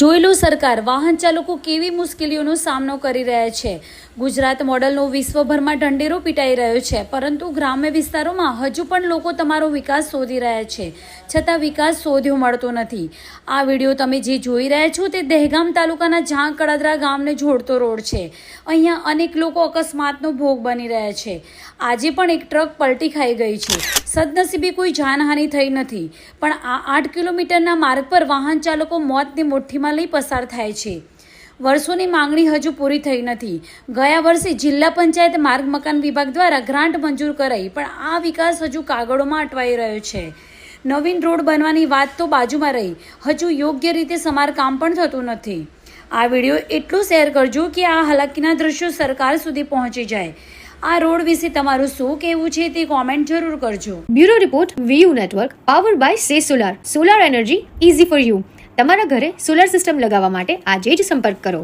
જોયેલું સરકાર, વાહન ચાલકો કેવી મુશ્કેલીઓનો સામનો કરી રહ્યા છે. ગુજરાત મોડલનો વિશ્વભરમાં ઢંઢેરો પીટાઈ રહ્યો છે, પરંતુ ગ્રામ્ય વિસ્તારોમાં હજુ પણ લોકો તમારો વિકાસ શોધી રહ્યા છે, છતાં વિકાસ શોધ્યો મળતો નથી. આ વીડિયો તમે જે જોઈ રહ્યા છો તે દહેગામ તાલુકાના ઝાંક કડદરા ગામને જોડતો રોડ છે. અહીંયા અનેક લોકો અકસ્માતનો ભોગ બની રહ્યા છે. આજે પણ એક ટ્રક પલટી ખાઈ ગઈ છે. સદનસીબે કોઈ જાનહાનિ થઈ નથી, પણ આ આઠ કિલોમીટરના માર્ગ પર વાહન ચાલકો મોતની લઈ પસાર થાય છે. વર્ષોની માંગણી હજુ પૂરી થઈ નથી. ગયા વર્ષે જિલ્લા પંચાયત માર્ગ મકાન વિભાગ દ્વારા ગ્રાન્ટ મંજૂર કરાઈ, પણ આ વિકાસ હજુ કાગળોમાં અટવાઈ રહ્યો છે. નવીન રોડ બનવાની વાત તો બાજુમાં રહી. હજુ યોગ્ય રીતે સમારકામ પણ થતું નથી. આ વીડિયો એટલું શેર કરજો કે આ હાલાકીના દ્રશ્યો સરકાર સુધી પહોંચી જાય. આ રોડ વિશે તમારું શું કહેવું છે તે કોમેન્ટ જરૂર કરજો. Bureau report VU network power by સે solar. Solar energy easy for you તમારા ઘરે સોલાર સિસ્ટમ લગાવવા માટે આજે જ સંપર્ક કરો.